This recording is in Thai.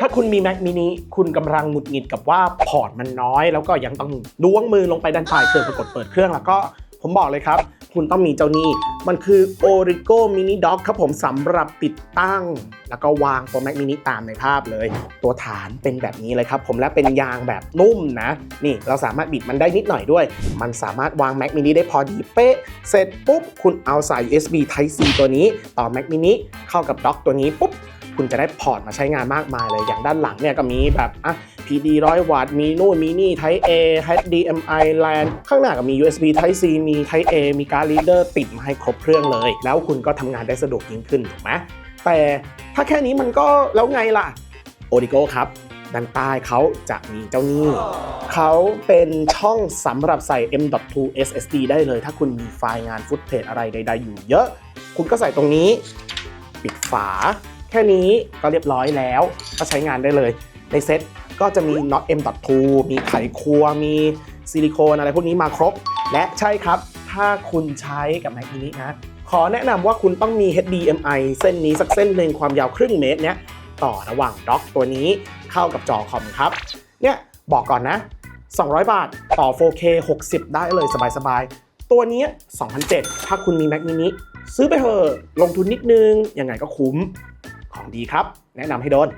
ถ้าคุณมี Mac mini คุณกำลังหงุดหงิดกับว่าพอร์ตมันน้อย แล้วก็ยังต้องล้วงมือลงไปดันปลายเครื่องเพื่อกดเปิดเครื่องแล้วก็ผมบอกเลยครับ คุณต้องมีเจ้านี่มันคือ Origo Mini Dock ครับผมสำหรับติดตั้ง แล้วก็วางตัว Mac mini ตามในภาพเลย ตัวฐานเป็นแบบนี้เลยครับผมและเป็นยางแบบนุ่มนะ นี่เราสามารถบิดมันได้นิดหน่อยด้วย มันสามารถวาง Mac mini ได้พอดีเป๊ะ เสร็จปุ๊บ คุณเอาสาย USB Type C ตัวนี้ ต่อ Mac mini เข้ากับด็อกตัวนี้ปุ๊บ คุณจะได้พอร์ตมาใช้งานมากมายเลยอย่างด้านหลังเนี่ยก็มีแบบอะ PD 100 วัตต์มีนู่นมีนี่ Type A HDMI LAN ข้างหน้าก็มี USB Type C มี Type A มีการ์ด reader ติดมาให้ครบเครื่องเลย แล้วคุณก็ทำงานได้สะดวกยิ่งขึ้นถูกไหมแต่ถ้าแค่นี้มันก็แล้วไงล่ะ o d i g o ครับด้านใต้เขาจะมีเจ้านี่เขาเป็นช่องสำหรับใส่ M.2 SSD ได้เลย ถ้าคุณมีไฟล์งานฟุตเทจอะไรใด ๆ อยู่เยอะ คุณก็ใส่ตรงนี้ ปิดฝา แค่นี้ก็เรียบร้อยแล้ว ก็ใช้งานได้เลย ในเซ็ตก็จะมีน็อต M.2 มีไขควงมีซิลิโคนอะไรพวกนี้มาครบ และใช่ครับ ถ้าคุณใช้กับ Mac mini นะ ขอแนะนำว่าคุณต้องมี HDMI เส้นนี้สักเส้นหนึ่งความยาวครึ่งเมตรเนี้ยต่อระหว่างด็อกตัวนี้เข้ากับจอคอมครับ เนี่ยบอกก่อนนะ 200 บาทต่อ 4K 60 ได้เลยสบายๆ ตัวนี้2,007ถ้าคุณมี Mac mini ซื้อไปเถอะลงทุนนิดนึง ยังไงก็คุ้ม ของดีครับ แนะนำให้โดน